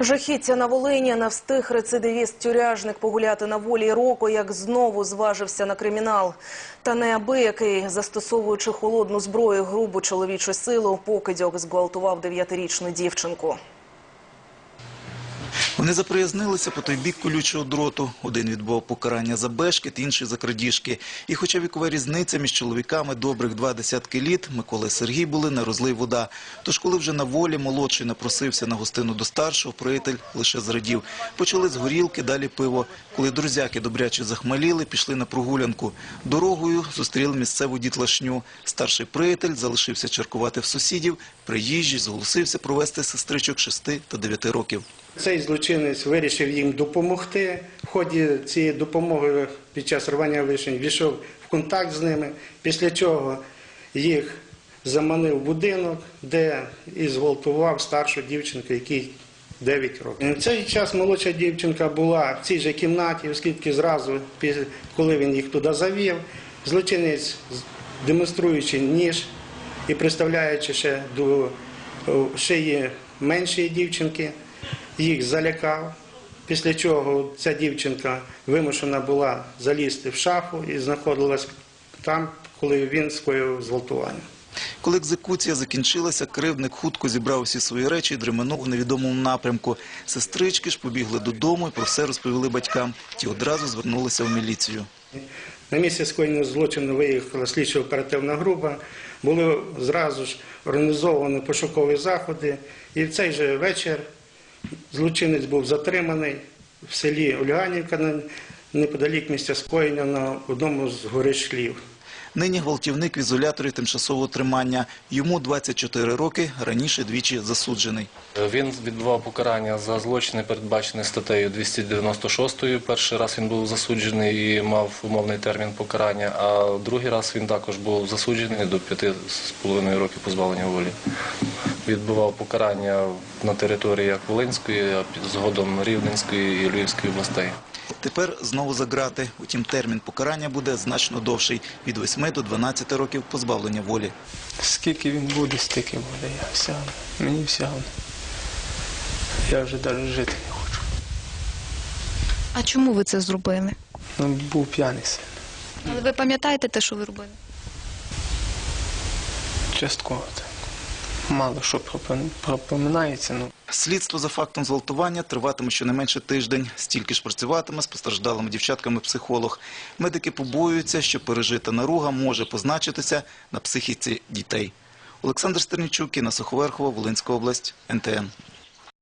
Жахіття на Волині не встиг рецидивіст тюряжник погуляти на волі року, як знову зважився на кримінал. Та неабиякий, застосовуючи холодну зброю, грубу чоловічу силу, покидьок зґвалтував дев'ятирічну дівчинку. Вони заприязнилися по той бік колючого дроту. Один відбував покарання за бешкет, інший за крадіжки. І хоча вікова різниця між чоловіками добрих два десятки літ, Микола і Сергій були на розлив вода. Тож коли вже на волі молодший напросився на гостину до старшого, приятель лише зрадів. Почали з горілки, далі пиво. Коли друзяки добряче захмаліли, пішли на прогулянку. Дорогою зустріли місцеву дітлашню. Старший приятель залишився чаркувати в сусідів. Приїжджий зголосився провести сестричок 6 та 9 років. Цей злочинець вирішив їм допомогти. В ході цієї допомоги під час рвання вишень війшов в контакт з ними, після чого їх заманив в будинок, де і зґвалтував старшу дівчинку, якій 9 років. В цей час молодша дівчинка була в цій же кімнаті, оскільки зразу, коли він їх туди завів, злочинець, демонструючи ніж і приставляючи ще до шиї меншої дівчинки, їх залякав. Після чого ця дівчинка вимушена була залізти в шафу і знаходилась там, коли він скоїв зґвалтування. Коли екзекуція закінчилася, кривдник хутко зібрав усі свої речі і дременув у невідомому напрямку. Сестрички ж побігли додому і про все розповіли батькам. Ті одразу звернулися в міліцію. На місці скоєння злочину виїхала слідчо-оперативна група, були зразу ж організовані пошукові заходи. І в цей же вечір злочинець був затриманий в селі Ульганівка, на- неподалік місця скоєння на одному з горишлів. Нині гвалтівник в ізоляторі тимчасового тримання. Йому 24 роки, раніше двічі засуджений. Він відбував покарання за злочини, передбачені статтею 296. Перший раз він був засуджений і мав умовний термін покарання, а другий раз він також був засуджений до 5,5 років позбавлення волі. Відбував покарання на території як Волинської, а згодом Рівненської і Львівської областей. Тепер знову за ґрати. Утім, термін покарання буде значно довший – від 8 до 12 років позбавлення волі. Скільки він буде, стільки буде. Я одно. Мені одно. Я вже навіть жити не хочу. А чому ви це зробили? Ну, був п'яний син. Але ви пам'ятаєте те, що ви робили? Частково так. Мало що пропом- пропоминається. Ну. Слідство за фактом зґвалтування триватиме щонайменше тиждень. Стільки ж працюватиме з постраждалими дівчатками психолог. Медики побоюються, що пережита наруга може позначитися на психіці дітей. Олександр Стернічук, Інна Суховерхова, Волинська область, НТН.